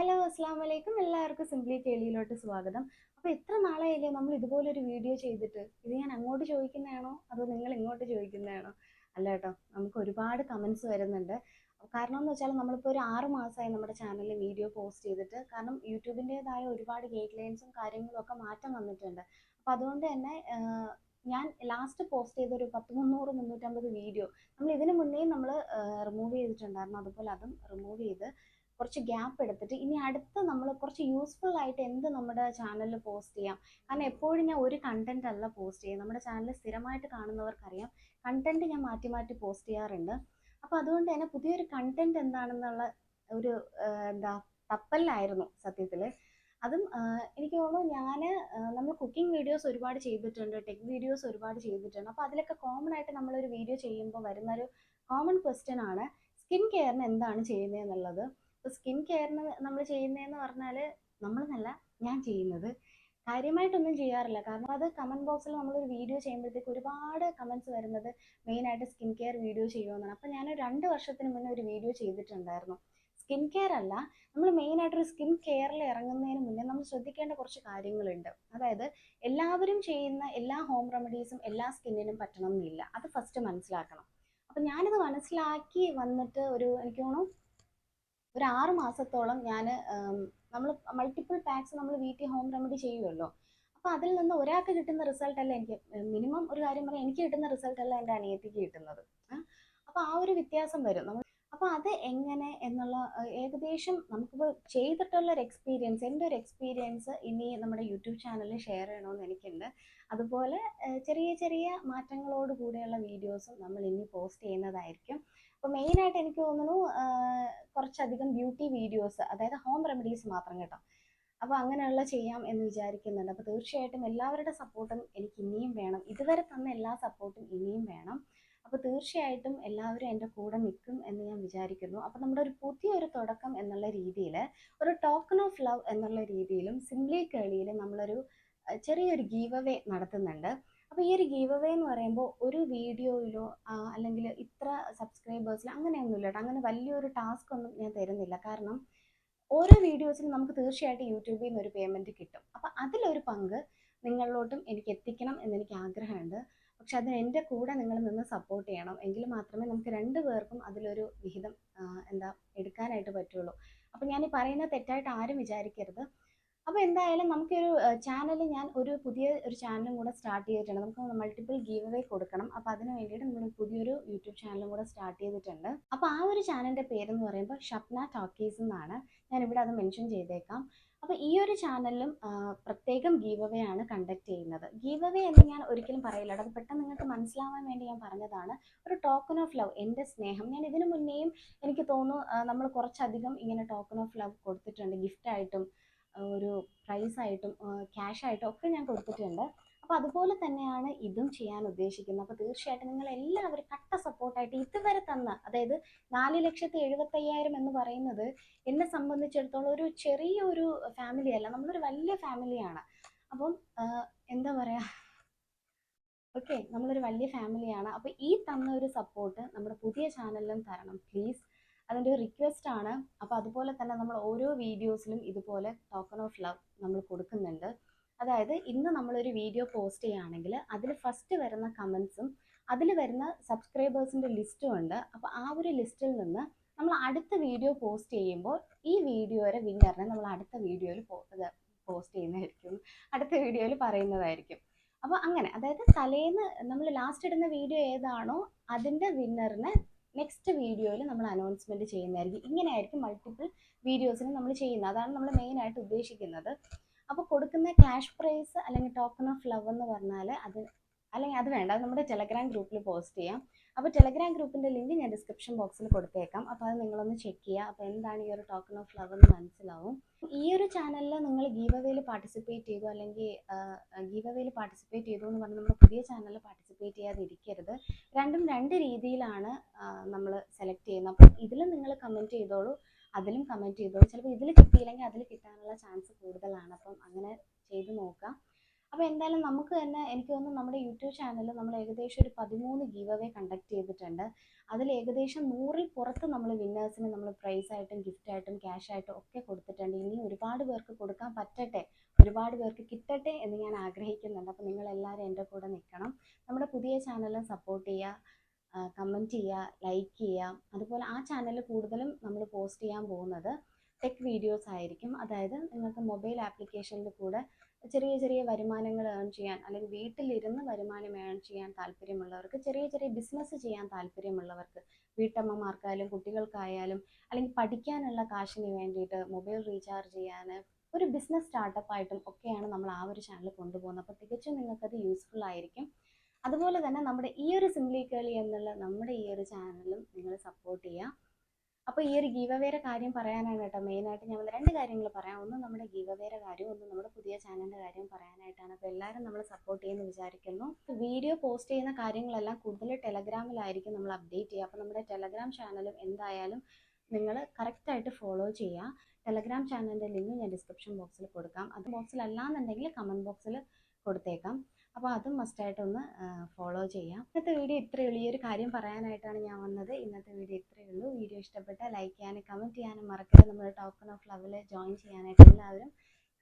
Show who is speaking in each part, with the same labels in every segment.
Speaker 1: Hello അസ്സാം വലൈക്കും എല്ലാവർക്കും സിംപ്ലി കേളിയിലോട്ട് സ്വാഗതം. അപ്പോൾ എത്ര നാളായില്ലേ നമ്മൾ ഇതുപോലൊരു വീഡിയോ ചെയ്തിട്ട്? ഇത് ഞാൻ അങ്ങോട്ട് ചോദിക്കുന്നതാണോ? അതോ നിങ്ങൾ ഇങ്ങോട്ട് ചോദിക്കുന്നതാണോ? അല്ല കേട്ടോ നമുക്ക് ഒരുപാട് കമൻസ് വരുന്നുണ്ട്. കാരണം എന്ന് വെച്ചാൽ നമ്മളിപ്പോൾ ഒരു ആറ് മാസമായി നമ്മുടെ ചാനലിൽ വീഡിയോ പോസ്റ്റ് ചെയ്തിട്ട്. കാരണം യൂട്യൂബിന്റെതായ ഒരുപാട് ഗൈഡ് ലൈൻസും കാര്യങ്ങളും ഒക്കെ മാറ്റം വന്നിട്ടുണ്ട്. അപ്പോൾ അതുകൊണ്ട് തന്നെ ഞാൻ ലാസ്റ്റ് പോസ്റ്റ് ചെയ്ത ഒരു പത്ത് മുന്നൂറ് മുന്നൂറ്റമ്പത് വീഡിയോ നമ്മൾ ഇതിനു മുന്നേ നമ്മൾ റിമൂവ് ചെയ്തിട്ടുണ്ടായിരുന്നു. അതുപോലെ അതും റിമൂവ് ചെയ്ത് കുറച്ച് ഗ്യാപ്പ് എടുത്തിട്ട് ഇനി അടുത്ത നമ്മൾ കുറച്ച് യൂസ്ഫുൾ ആയിട്ട് എന്ത് നമ്മുടെ ചാനലിൽ പോസ്റ്റ് ചെയ്യാം. കാരണം എപ്പോഴും ഞാൻ ഒരു കണ്ടന്റ് അല്ല പോസ്റ്റ് ചെയ്യുക നമ്മുടെ ചാനൽ സ്ഥിരമായിട്ട് കാണുന്നവർക്കറിയാം. കണ്ടന്റ് ഞാൻ മാറ്റി മാറ്റി പോസ്റ്റ് ചെയ്യാറുണ്ട്. അപ്പോൾ അതുകൊണ്ട് തന്നെ പുതിയൊരു കണ്ടന്റ് എന്താണെന്നുള്ള ഒരു എന്താ തപ്പലിലായിരുന്നു സത്യത്തിൽ അതും എനിക്ക് തോന്നുന്നു ഞാൻ നമ്മൾ കുക്കിംഗ് വീഡിയോസ് ഒരുപാട് ചെയ്തിട്ടുണ്ട്. ടെക് വീഡിയോസ് ഒരുപാട് ചെയ്തിട്ടുണ്ട്. അപ്പോൾ അതിലൊക്കെ കോമൺ ആയിട്ട് നമ്മളൊരു വീഡിയോ ചെയ്യുമ്പോൾ വരുന്നൊരു കോമൺ ക്വസ്റ്റ്യൻ ആണ്. സ്കിൻ കെയറിന് എന്താണ് ചെയ്യുന്നതെന്നുള്ളത് ഇപ്പോൾ സ്കിൻ കെയറിന് നമ്മൾ ചെയ്യുന്നതെന്ന് പറഞ്ഞാൽ നമ്മളെന്നല്ല ഞാൻ ചെയ്യുന്നത്. കാര്യമായിട്ടൊന്നും ചെയ്യാറില്ല. കാരണം അത് കമന്റ് ബോക്സിൽ നമ്മളൊരു വീഡിയോ ചെയ്യുമ്പോഴത്തേക്ക് ഒരുപാട് കമന്റ്സ് വരുന്നത് മെയിനായിട്ട് സ്കിൻ കെയർ വീഡിയോ ചെയ്യുമെന്നാണ്. അപ്പോൾ ഞാൻ രണ്ട് വർഷത്തിന് മുന്നേ ഒരു വീഡിയോ ചെയ്തിട്ടുണ്ടായിരുന്നു. സ്കിൻ കെയർ അല്ല നമ്മൾ മെയിനായിട്ടൊരു സ്കിൻ കെയറിൽ ഇറങ്ങുന്നതിന് മുന്നേ നമ്മൾ ശ്രദ്ധിക്കേണ്ട കുറച്ച് കാര്യങ്ങളുണ്ട്. അതായത് എല്ലാവരും ചെയ്യുന്ന എല്ലാ ഹോം റെമഡീസും എല്ലാ സ്കിന്നിനും പറ്റണം എന്നില്ല അത് ഫസ്റ്റ് മനസ്സിലാക്കണം. അപ്പം ഞാനിത് മനസ്സിലാക്കി വന്നിട്ട് ഒരു എനിക്ക് തോന്നുന്നു ഒരു ആറ് മാസത്തോളം ഞാൻ നമ്മൾ മൾട്ടിപ്പിൾ പാക്സ് നമ്മൾ വീട്ടിൽ ഹോം റെമഡി ചെയ്യുമല്ലോ അപ്പോൾ അതിൽ നിന്ന് ഒരാൾക്ക് കിട്ടുന്ന റിസൾട്ട് അല്ല എനിക്ക് മിനിമം ഒരു കാര്യം പറഞ്ഞാൽ എനിക്ക് കിട്ടുന്ന റിസൾട്ട് അല്ല എന്റെ അനിയത്തിക്ക് കിട്ടുന്നത്. അപ്പോൾ ആ ഒരു വ്യത്യാസം വരും. നമ്മൾ അപ്പോൾ അത് എങ്ങനെ എന്നുള്ള ഏകദേശം നമുക്ക് ചെയ്തിട്ടുള്ള ഒരു എക്സ്പീരിയൻസ് എന്റെ ഒരു എക്സ്പീരിയൻസ് ഇനി നമ്മുടെ യൂട്യൂബ് ചാനലിൽ ഷെയർ ചെയ്യണമെന്ന് എനിക്കുണ്ട്. അതുപോലെ ചെറിയ ചെറിയ മാറ്റങ്ങളോട് കൂടെയുള്ള വീഡിയോസും നമ്മൾ ഇനി പോസ്റ്റ് ചെയ്യുന്നതായിരിക്കും. അപ്പോൾ മെയിനായിട്ട് എനിക്ക് തോന്നുന്നു കുറച്ചധികം ബ്യൂട്ടി വീഡിയോസ് അതായത് ഹോം റെമഡീസ് മാത്രം കേട്ടോ. അപ്പോൾ അങ്ങനെയുള്ള ചെയ്യാം എന്ന് വിചാരിക്കുന്നുണ്ട്. അപ്പോൾ തീർച്ചയായിട്ടും എല്ലാവരുടെ സപ്പോർട്ടും എനിക്ക് ഇനിയും വേണം. ഇതുവരെ തന്ന എല്ലാ സപ്പോർട്ടും ഇനിയും വേണം. അപ്പോൾ തീർച്ചയായിട്ടും എല്ലാവരും എന്റെ കൂടെ നിൽക്കും എന്ന് ഞാൻ വിചാരിക്കുന്നു. അപ്പോൾ നമ്മുടെ ഒരു പുതിയൊരു തുടക്കം എന്നുള്ള രീതിയിൽ ഒരു ടോക്കൺ ഓഫ് ലവ് എന്നുള്ള രീതിയിലും സിംപ്ലി കേളിയിൽ നമ്മളൊരു ചെറിയൊരു ഗീവ് അവേ നടത്തുന്നുണ്ട്. അപ്പോൾ ഈ ഒരു ഗീവ് അവേ എന്ന് പറയുമ്പോൾ ഒരു വീഡിയോയിലോ അല്ലെങ്കിൽ ഇത്ര സബ്സ്ക്രൈബേഴ്സിലോ അങ്ങനെയൊന്നുമില്ല കേട്ടോ. അങ്ങനെ വലിയൊരു ടാസ്ക് ഒന്നും ഞാൻ തരുന്നില്ല. കാരണം ഓരോ വീഡിയോസിനും നമുക്ക് തീർച്ചയായിട്ടും യൂട്യൂബിൽ നിന്ന് ഒരു പേയ്മെന്റ് കിട്ടും. അപ്പോൾ അതിലൊരു പങ്ക് നിങ്ങളിലോട്ടും എനിക്ക് എത്തിക്കണം എന്നെനിക്ക് ആഗ്രഹമുണ്ട്. പക്ഷെ അതിന് എന്റെ കൂടെ നിങ്ങൾ നിന്ന് സപ്പോർട്ട് ചെയ്യണം. എങ്കിൽ മാത്രമേ നമുക്ക് രണ്ട് പേർക്കും അതിലൊരു വിഹിതം എന്താ എടുക്കാനായിട്ട് പറ്റുള്ളൂ. അപ്പം ഞാൻ ഈ പറയുന്നത് തെറ്റായിട്ട് ആരും വിചാരിക്കരുത്. അപ്പോൾ എന്തായാലും നമുക്കൊരു ചാനൽ ഞാൻ ഒരു പുതിയ ഒരു ചാനലും കൂടെ സ്റ്റാർട്ട് ചെയ്തിട്ടുണ്ട്. നമുക്ക് മൾട്ടിപ്പിൾ ഗീവ് അവേ കൊടുക്കണം. അപ്പോൾ അതിന് വേണ്ടിയിട്ട് നമ്മൾ പുതിയൊരു യൂട്യൂബ് ചാനലും കൂടെ സ്റ്റാർട്ട് ചെയ്തിട്ടുണ്ട്. അപ്പോൾ ആ ഒരു ചാനലിന്റെ പേരെന്ന് പറയുമ്പോൾ ഷപ്ന ടോക്കീസ് എന്നാണ്. ഞാനിവിടെ അത് മെൻഷൻ ചെയ്തേക്കാം. അപ്പോൾ ഈ ഒരു ചാനലിലും പ്രത്യേകം ഗീവ് ആണ് കണ്ടക്ട് ചെയ്യുന്നത്. ഗീവ് എന്ന് ഞാൻ ഒരിക്കലും പറയില്ല. അത് പെട്ടെന്ന് നിങ്ങൾക്ക് മനസ്സിലാവാൻ വേണ്ടി ഞാൻ പറഞ്ഞതാണ്. ഒരു ടോക്കൺ ഓഫ് ലവ് എന്റെ സ്നേഹം. ഞാൻ ഇതിനു മുന്നേയും എനിക്ക് തോന്നുന്നു നമ്മൾ കുറച്ചധികം ഇങ്ങനെ ടോക്കൺ ഓഫ് ലവ് കൊടുത്തിട്ടുണ്ട്. ഗിഫ്റ്റായിട്ടും ഒരു പ്രൈസ് ആയിട്ടും ക്യാഷ് ആയിട്ടും ഒക്കെ ഞാൻ കൊടുത്തിട്ടുണ്ട്. അപ്പോൾ അതുപോലെ തന്നെയാണ് ഇതും ചെയ്യാൻ ഉദ്ദേശിക്കുന്നത്. അപ്പോൾ തീർച്ചയായിട്ടും നിങ്ങൾ എല്ലാവരും കട്ട സപ്പോർട്ടായിട്ട് ഇതുവരെ തന്ന അതായത് നാല് ലക്ഷത്തി എഴുപത്തയ്യായിരം എന്ന് പറയുന്നത് എന്നെ സംബന്ധിച്ചിടത്തോളം ഒരു ചെറിയ ഒരു ഫാമിലി അല്ല നമ്മളൊരു വലിയ ഫാമിലിയാണ് അപ്പം എന്താ പറയുക ഓക്കെ നമ്മളൊരു വലിയ ഫാമിലിയാണ് അപ്പോൾ ഈ തന്ന ഒരു സപ്പോർട്ട് നമ്മുടെ പുതിയ ചാനലിലും തരണം പ്ലീസ് അതിന്റെ ഒരു റിക്വസ്റ്റ് ആണ്. അപ്പോൾ അതുപോലെ തന്നെ നമ്മൾ ഓരോ വീഡിയോസിലും ഇതുപോലെ ടോക്കൺ ഓഫ് ലവ് നമ്മൾ കൊടുക്കുന്നുണ്ട്. അതായത് ഇന്ന് നമ്മളൊരു വീഡിയോ പോസ്റ്റ് ചെയ്യുകയാണെങ്കിൽ അതിൽ ഫസ്റ്റ് വരുന്ന കമൻസും അതിൽ വരുന്ന സബ്സ്ക്രൈബേഴ്സിന്റെ ലിസ്റ്റും ഉണ്ട്. അപ്പോൾ ആ ഒരു ലിസ്റ്റിൽ നിന്ന് നമ്മൾ അടുത്ത വീഡിയോ പോസ്റ്റ് ചെയ്യുമ്പോൾ ഈ വീഡിയോയുടെ വിന്നറിനെ നമ്മൾ അടുത്ത വീഡിയോയിൽ പോസ്റ്റ് ചെയ്യുന്നതായിരിക്കും. അടുത്ത വീഡിയോയിൽ പറയുന്നതായിരിക്കും. അപ്പോൾ അങ്ങനെ അതായത് തലേന്ന് നമ്മൾ ലാസ്റ്റ് ഇടുന്ന വീഡിയോ ഏതാണോ അതിന്റെ വിന്നറിനെ നെക്സ്റ്റ് വീഡിയോയിൽ നമ്മൾ അനൗൺസ്മെന്റ് ചെയ്യുന്നതായിരിക്കും. ഇങ്ങനെയായിരിക്കും മൾട്ടിപ്പിൾ വീഡിയോസിന് നമ്മൾ ചെയ്യുന്നത്. അതാണ് നമ്മൾ മെയിനായിട്ട് ഉദ്ദേശിക്കുന്നത്. അപ്പോൾ കൊടുക്കുന്ന ക്യാഷ് പ്രൈസ് അല്ലെങ്കിൽ ടോക്കൺ ഓഫ് ലവ് എന്ന് പറഞ്ഞാൽ അത് അല്ലെങ്കിൽ അത് വേണ്ട അത് നമ്മുടെ ടെലഗ്രാം ഗ്രൂപ്പിൽ പോസ്റ്റ് ചെയ്യാം. അപ്പോൾ ടെലഗ്രാം ഗ്രൂപ്പിന്റെ ലിങ്ക് ഞാൻ ഡിസ്ക്രിപ്ഷൻ ബോക്സിൽ കൊടുത്തേക്കാം. അപ്പോൾ അത് നിങ്ങളൊന്ന് ചെക്ക് ചെയ്യുക അപ്പോൾ എന്താണ് ഈ ഒരു ടോക്കൺ ഓഫ് ലവ് എന്ന് മനസ്സിലാവും. ഈ ഒരു ചാനലിൽ നിങ്ങൾ ഗീവ് പാർട്ടിസിപ്പേറ്റ് ചെയ്തു അല്ലെങ്കിൽ ഗീവ് പാർട്ടിസിപ്പേറ്റ് ചെയ്തു എന്ന് പറഞ്ഞ് നമ്മൾ പുതിയ ചാനലിൽ പാർട്ടിസിപ്പേറ്റ് ചെയ്യാതെ ഇരിക്കരുത് രണ്ടും രണ്ട് രീതിയിലാണ് നമ്മൾ സെലക്ട് ചെയ്യുന്നത്. അപ്പോൾ ഇതിൽ നിങ്ങൾ കമന്റ് ചെയ്തോളൂ. അതിലും കമന്റ് ചെയ്തോളൂ. ചിലപ്പോൾ ഇതിൽ കിട്ടിയില്ലെങ്കിൽ അതിൽ കിട്ടാനുള്ള ചാൻസ് കൂടുതലാണ്. അപ്പം അങ്ങനെ ചെയ്ത് നോക്കാം. അപ്പോൾ എന്തായാലും നമുക്ക് തന്നെ എനിക്ക് തോന്നുന്നു നമ്മുടെ യൂട്യൂബ് ചാനലിൽ നമ്മൾ ഏകദേശം ഒരു പതിമൂന്ന് ഗീവ് അവേ കണ്ടക്ട് ചെയ്തിട്ടുണ്ട്. അതിൽ ഏകദേശം നൂറിൽ പുറത്ത് നമ്മൾ വിന്നേഴ്സിന് നമ്മൾ പ്രൈസ് ആയിട്ടും ഗിഫ്റ്റ് ആയിട്ടും ക്യാഷ് ആയിട്ടും ഒക്കെ കൊടുത്തിട്ടുണ്ട്. ഇനിയും ഒരുപാട് പേർക്ക് കൊടുക്കാൻ പറ്റട്ടെ ഒരുപാട് പേർക്ക് കിട്ടട്ടെ എന്ന് ഞാൻ ആഗ്രഹിക്കുന്നുണ്ട്. അപ്പോൾ നിങ്ങളെല്ലാവരും എന്റെ കൂടെ നിൽക്കണം. നമ്മുടെ പുതിയ ചാനലും സപ്പോർട്ട് ചെയ്യുക. കമന്റ് ചെയ്യുക ലൈക്ക് ചെയ്യുക അതുപോലെ ആ ചാനലിൽ കൂടുതലും നമ്മൾ പോസ്റ്റ് ചെയ്യാൻ പോകുന്നത് ടെക് വീഡിയോസ് ആയിരിക്കും. അതായത് നിങ്ങൾക്ക് മൊബൈൽ ആപ്ലിക്കേഷനിൽ കൂടെ ചെറിയ ചെറിയ വരുമാനങ്ങൾ ഏൺ ചെയ്യാൻ അല്ലെങ്കിൽ വീട്ടിലിരുന്ന് വരുമാനം ഏൺ ചെയ്യാൻ താല്പര്യമുള്ളവർക്ക് ചെറിയ ചെറിയ ബിസിനസ് ചെയ്യാൻ താല്പര്യമുള്ളവർക്ക് വീട്ടമ്മമാർക്കായാലും കുട്ടികൾക്കായാലും അല്ലെങ്കിൽ പഠിക്കാനുള്ള കാശിന് വേണ്ടിയിട്ട് മൊബൈൽ റീചാർജ് ചെയ്യാൻ ഒരു ബിസിനസ് സ്റ്റാർട്ടപ്പ് ആയിട്ടും ഒക്കെയാണ് നമ്മൾ ആ ഒരു ചാനൽ കൊണ്ടുപോകുന്നത്. അപ്പോൾ തികച്ചും നിങ്ങൾക്കത് യൂസ്ഫുൾ ആയിരിക്കും. അതുപോലെ തന്നെ നമ്മുടെ ഈ ഒരു സിംപ്ലി കേളി എന്നുള്ള നമ്മുടെ ഈ ഒരു ചാനലും നിങ്ങൾ സപ്പോർട്ട് ചെയ്യുക അപ്പോൾ ഈ ഒരു ഗീവവേര കാര്യം പറയാനാണ് കേട്ടോ മെയിനായിട്ട് ഞാൻ രണ്ട് കാര്യങ്ങൾ പറയാം. ഒന്ന് നമ്മുടെ ഗീവവേര കാര്യം ഒന്ന് നമ്മുടെ പുതിയ ചാനലിന്റെ കാര്യം പറയാനായിട്ടാണ്. അപ്പോൾ എല്ലാവരും നമ്മൾ സപ്പോർട്ട് ചെയ്യുമെന്ന് വിചാരിക്കുന്നു. വീഡിയോ പോസ്റ്റ് ചെയ്യുന്ന കാര്യങ്ങളെല്ലാം കൂടുതൽ ടെലഗ്രാമിലായിരിക്കും നമ്മൾ അപ്ഡേറ്റ് ചെയ്യുക അപ്പോൾ നമ്മുടെ ടെലഗ്രാം ചാനലും എന്തായാലും നിങ്ങൾ കറക്റ്റായിട്ട് ഫോളോ ചെയ്യുക ടെലഗ്രാം ചാനലിന്റെ ലിങ്ക് ഞാൻ ഡിസ്ക്രിപ്ഷൻ ബോക്സിൽ കൊടുക്കാം. അത് ബോക്സിൽ അല്ലാന്നുണ്ടെങ്കിൽ കമന്റ് ബോക്സിൽ കൊടുത്തേക്കാം. അപ്പോൾ അതും മസ്റ്റായിട്ടൊന്ന് ഫോളോ ചെയ്യാം. ഇന്നത്തെ വീഡിയോ ഇത്രയേ ഉള്ളൂ. ഈ ഒരു കാര്യം പറയാനായിട്ടാണ് ഞാൻ വന്നത്. ഇന്നത്തെ വീഡിയോ ഇത്രയേ ഉള്ളൂ. വീഡിയോ ഇഷ്ടപ്പെട്ടാൽ ലൈക്ക് ചെയ്യാനും കമന്റ് ചെയ്യാനും മറക്കരുത്. നമ്മുടെ ടോക്കൺ ഓഫ് ലവിൽ ജോയിൻ ചെയ്യാനായിട്ട് എല്ലാവരും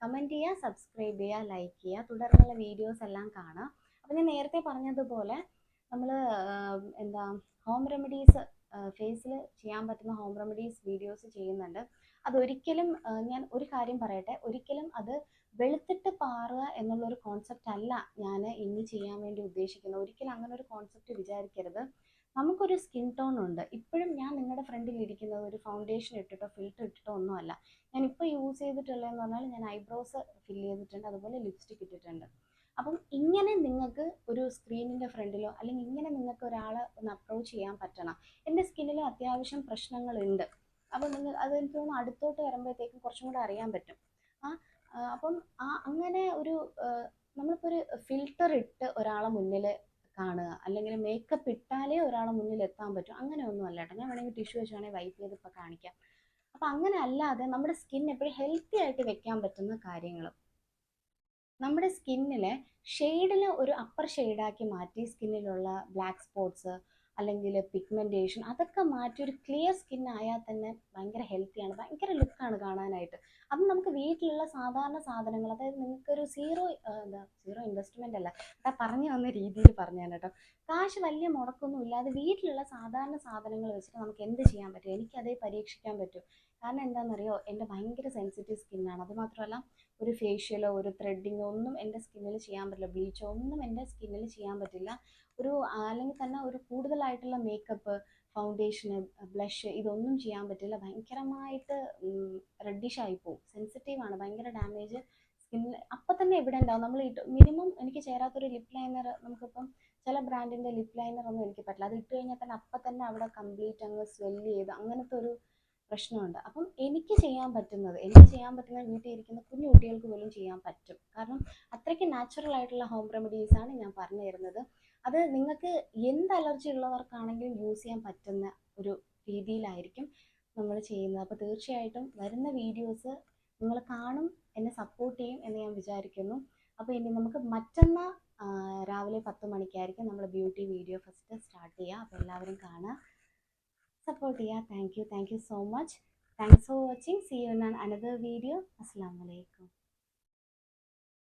Speaker 1: കമന്റ് ചെയ്യുക സബ്സ്ക്രൈബ് ചെയ്യുക ലൈക്ക് ചെയ്യുക. തുടർന്നുള്ള വീഡിയോസ് എല്ലാം കാണാം. അപ്പോൾ ഞാൻ നേരത്തെ പറഞ്ഞതുപോലെ നമ്മൾ എന്താ ഹോം റെമഡീസ് ഫേസിൽ ചെയ്യാൻ പറ്റുന്ന ഹോം റെമഡീസ് വീഡിയോസ് ചെയ്യുന്നുണ്ട്. അതൊരിക്കലും ഞാൻ ഒരു കാര്യം പറയട്ടെ. ഒരിക്കലും അത് വെളുത്തിട്ട് പാറുക എന്നുള്ളൊരു കോൺസെപ്റ്റ് അല്ല ഞാൻ ഇനി ചെയ്യാൻ വേണ്ടി ഉദ്ദേശിക്കുന്നത്. ഒരിക്കലും അങ്ങനെ ഒരു കോൺസെപ്റ്റ് വിചാരിക്കരുത്. നമുക്കൊരു സ്കിൻ ടോൺ ഉണ്ട്. ഇപ്പോഴും ഞാൻ നിങ്ങളുടെ ഫ്രണ്ടിൽ ഇരിക്കുന്നത് ഒരു ഫൗണ്ടേഷൻ ഇട്ടിട്ടോ ഫിൽറ്റർ ഇട്ടിട്ടോ ഒന്നുമല്ല ഞാൻ ഇപ്പോൾ യൂസ് ചെയ്തിട്ടുള്ളതെന്ന് പറഞ്ഞാൽ ഞാൻ ഐബ്രോസ് ഫിൽ ചെയ്തിട്ടുണ്ട് അതുപോലെ ലിപ്സ്റ്റിക് ഇട്ടിട്ടുണ്ട്. അപ്പം ഇങ്ങനെ നിങ്ങൾക്ക് ഒരു സ്ക്രീനിന്റെ ഫ്രണ്ടിലോ അല്ലെങ്കിൽ ഇങ്ങനെ നിങ്ങൾക്ക് ഒരാളെ ഒന്ന് അപ്രോച്ച് ചെയ്യാൻ പറ്റണം. എന്റെ സ്കിന്നിൽ അത്യാവശ്യം പ്രശ്നങ്ങളുണ്ട്. അപ്പം നിങ്ങൾ അത് എനിക്ക് തോന്നുന്നു അടുത്തോട്ട് വരുമ്പോഴത്തേക്കും കുറച്ചും കൂടെ അറിയാൻ പറ്റും. ആ അപ്പം ആ അങ്ങനെ ഒരു നമ്മളിപ്പോൾ ഒരു ഫിൽറ്റർ ഇട്ട് ഒരാളെ മുന്നിൽ കാണുക. അല്ലെങ്കിൽ മേക്കപ്പ് ഇട്ടാലേ ഒരാളെ മുന്നിൽ എത്താൻ പറ്റും. അങ്ങനെ ഒന്നും അല്ല കേട്ടോ. ഞാൻ വേണമെങ്കിൽ ടിഷ്യൂ വെച്ച് വേണമെങ്കിൽ വൈപ്പ് ചെയ്ത് ഇപ്പോൾ കാണിക്കാം. അപ്പം അങ്ങനെ അല്ലാതെ നമ്മുടെ സ്കിൻ എപ്പോഴും ഹെൽത്തി ആയിട്ട് വെക്കാൻ പറ്റുന്ന കാര്യങ്ങൾ. നമ്മുടെ സ്കിന്നിലെ ഷെയ്ഡിൽ ഒരു അപ്പർ ഷെയ്ഡാക്കി മാറ്റി സ്കിന്നിലുള്ള ബ്ലാക്ക് സ്പോട്ട്സ് അല്ലെങ്കിൽ പിഗ്മെന്റേഷൻ അതൊക്കെ മാറ്റി ഒരു ക്ലിയർ സ്കിൻ ആയാൽ തന്നെ ഭയങ്കര ഹെൽത്തിയാണ് ഭയങ്കര ലുക്കാണ് കാണാനായിട്ട്. അത് നമുക്ക് വീട്ടിലുള്ള സാധാരണ സാധനങ്ങൾ അതായത് നിങ്ങൾക്കൊരു സീറോ എന്താ സീറോ ഇൻവെസ്റ്റ്മെന്റ് അല്ല. അതാ പറഞ്ഞു വന്ന രീതിയിൽ പറഞ്ഞു കേട്ടോ. കാശ് വലിയ മുടക്കൊന്നും ഇല്ലാതെ വീട്ടിലുള്ള സാധാരണ സാധനങ്ങൾ വെച്ചിട്ട് നമുക്ക് എന്ത് ചെയ്യാൻ പറ്റും? എനിക്കതേ പരീക്ഷിക്കാൻ പറ്റും. കാരണം എന്താണെന്നറിയോ? എന്റെ ഭയങ്കര സെൻസിറ്റീവ് സ്കിന്നാണ് അത് മാത്രമല്ല ഒരു ഫേഷ്യലോ ഒരു ത്രെഡിങ്ങോ ഒന്നും എന്റെ സ്കിന്നിൽ ചെയ്യാൻ പറ്റില്ല. ബ്ലീച്ചോ ഒന്നും എന്റെ സ്കിന്നിൽ ചെയ്യാൻ പറ്റില്ല. ഒരു അല്ലെങ്കിൽ തന്നെ ഒരു കൂടുതലായിട്ടുള്ള മേക്കപ്പ് ഫൗണ്ടേഷന് ബ്ലഷ് ഇതൊന്നും ചെയ്യാൻ പറ്റില്ല. ഭയങ്കരമായിട്ട് റെഡിഷ് ആയി പോകും സെൻസിറ്റീവ് ആണ്. ഭയങ്കര ഡാമേജ് സ്കിന്നിൽ അപ്പം തന്നെ ഇവിടെ ഉണ്ടാവും? നമ്മൾ ഇട്ട് മിനിമം എനിക്ക് ചേരാത്തൊരു ലിപ് ലൈനർ നമുക്കിപ്പം ചില ബ്രാൻഡിന്റെ ലിപ് ലൈനർ ഒന്നും എനിക്ക് പറ്റില്ല. അത് ഇട്ട് കഴിഞ്ഞാൽ തന്നെ അപ്പം തന്നെ അവിടെ കംപ്ലീറ്റ് അങ്ങ് സ്വെല്ല് ചെയ്ത് അങ്ങനത്തെ ഒരു പ്രശ്നമുണ്ട്. അപ്പം എനിക്ക് ചെയ്യാൻ പറ്റുന്നത് എനിക്ക് ചെയ്യാൻ പറ്റുന്ന വീട്ടിൽ ഇരിക്കുന്ന കുഞ്ഞു കുട്ടികൾക്ക് പോലും ചെയ്യാൻ പറ്റും. കാരണം അത്രയ്ക്ക് നാച്ചുറൽ ആയിട്ടുള്ള ഹോം റെമഡീസ് ആണ് ഞാൻ പറഞ്ഞു തരുന്നത്. അത് നിങ്ങൾക്ക് എന്ത് അലർജി ഉള്ളവർക്കാണെങ്കിലും യൂസ് ചെയ്യാൻ പറ്റുന്ന ഒരു രീതിയിലായിരിക്കും നമ്മൾ ചെയ്യുന്നത്. അപ്പോൾ തീർച്ചയായിട്ടും വരുന്ന വീഡിയോസ് നിങ്ങൾ കാണും എന്നെ സപ്പോർട്ട് ചെയ്യും എന്ന് ഞാൻ വിചാരിക്കുന്നു. അപ്പോൾ ഇനി നമുക്ക് മറ്റന്നാൾ രാവിലെ പത്ത് മണിക്കായിരിക്കും നമ്മൾ ബ്യൂട്ടി വീഡിയോ ഫസ്റ്റ് സ്റ്റാർട്ട് ചെയ്യുക. അപ്പോൾ എല്ലാവരും കാണുക. സപ്പോർട്ട് ചെയ്യുക thank you thank you so much thanks for watching see you in another video അസ്സാം വലൈക്കും